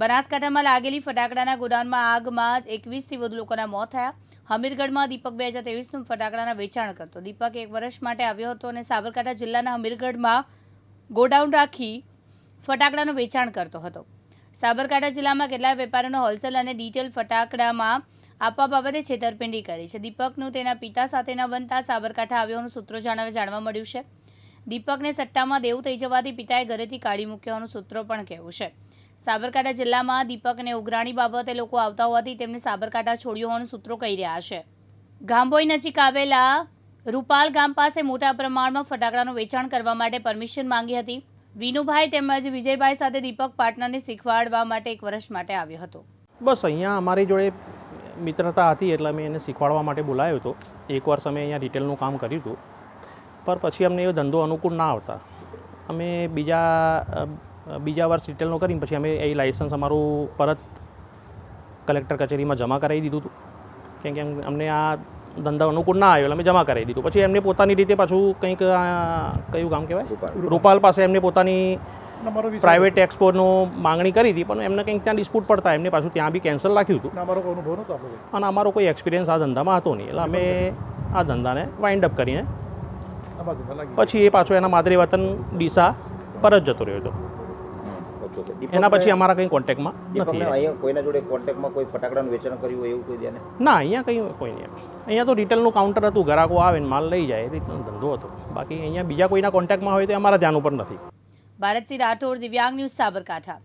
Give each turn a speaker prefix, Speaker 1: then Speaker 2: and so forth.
Speaker 1: બનાસકાંઠામાં લાગેલી ફટાકડાના ગોડાઉનમાં આગમાં એકવીસથી વધુ લોકોના મોત થયા. હમીરગઢમાં દીપક બે હજાર તેવીસનું ફટાકડાના વેચાણ કરતો. દીપક એક વર્ષ માટે આવ્યો હતો અને સાબરકાંઠા જિલ્લાના હમીરગઢમાં ગોડાઉન રાખી ફટાકડાનું વેચાણ કરતો હતો. સાબરકાંઠા જિલ્લામાં કેટલાક વેપારીનો હોલસેલ અને ડિટેલ ફટાકડામાં આપવા બાબતે છેતરપિંડી કરી છે. દીપકનું તેના પિતા સાથે ન બનતા સાબરકાંઠા આવ્યો હોવાનું સૂત્રો જાણવા મળ્યું છે. દીપકને સટ્ટામાં દેવું થઈ જવાથી પિતાએ ઘરેથી કાઢી મૂક્યો હોવાનું સૂત્રો પણ કહેવું છે. સાબરકાંઠા જિલ્લામાં દીપકને ઉઘરાણી બાબતે લોકો આવતા હોવાથી તેમને સાબરકાંઠા છોડ્યું હોવાનું સૂત્રો કહી રહ્યા છે. ગાંભોઈ નજીક આવેલા રૂપાલ ગામ પાસે મોટા પ્રમાણમાં ફટાકડાનું વેચાણ કરવા માટે પરમિશન માંગી હતી. વિનુભાઈ તેમજ વિજયભાઈ સાથે દીપક પાર્ટનરને શીખવાડવા માટે એક વર્ષ માટે આવ્યો હતો.
Speaker 2: બસ અહીંયા અમારી જોડે મિત્રતા હતી એટલે અમે એને શીખવાડવા માટે બોલાયો હતો. એક વર્ષ અમે અહીંયા રિટેલનું કામ કર્યું હતું. પર પછી અમને એ ધંધો અનુકૂળ ના આવતા. અમે બીજા બીજા વર્ષ રિટેલનો કરીને પછી અમે એ લાઇસન્સ અમારું પરત કલેક્ટર કચેરીમાં જમા કરાવી દીધું હતું. કેમ કે અમને આ ધંધા અનુકૂળ ના આવ્યો એટલે અમે જમા કરાવી દીધું. પછી એમને પોતાની રીતે પાછું કંઈક કયું કામ કહેવાય? રૂપાલ. પાસે એમને પોતાની પ્રાઇવેટ એક્સપોર્ટનું માંગણી કરી હતી પણ એમને કંઈક ત્યાં ડિસ્પ્યુટ પડતા એમને પાછું ત્યાં બી કેન્સલ રાખ્યું હતું.
Speaker 3: અમારો કોઈ અનુભવ નહોતો
Speaker 2: અને અમારો કોઈ એક્સપિરિયન્સ આ ધંધામાં હતો નહીં. એટલે અમે આ ધંધાને વાઇન્ડ અપ કરીને પછી એ પાછો એના માદરે વતન ડીસા પર જ જતો રહ્યો હતો.
Speaker 4: ઓકે હતો
Speaker 2: એના પછી અમારા કંઈ કોન્ટેક્ટમાં નથી.
Speaker 4: અહીંયા કોઈના જોડે કોન્ટેક્ટમાં કોઈ ફટાકડાનું વેચાણ કર્યું હોય એવું કોઈ જેને?
Speaker 2: ના અહીંયા કંઈ કોઈ નહીં. અહીંયા તો રિટેલનું કાઉન્ટર હતું ગ્રાહકો આવે ને માલ લઈ જાય એ રીતનો ધંધો હતો. બાકી અહીંયા બીજા કોઈના કોન્ટેક્ટમાં હોય તો એ અમારા ધ્યાન ઉપર નથી.
Speaker 1: ભારતસિંહ રાઠોડ દિવ્યાંગ ન્યૂઝ સાબરકાંઠા.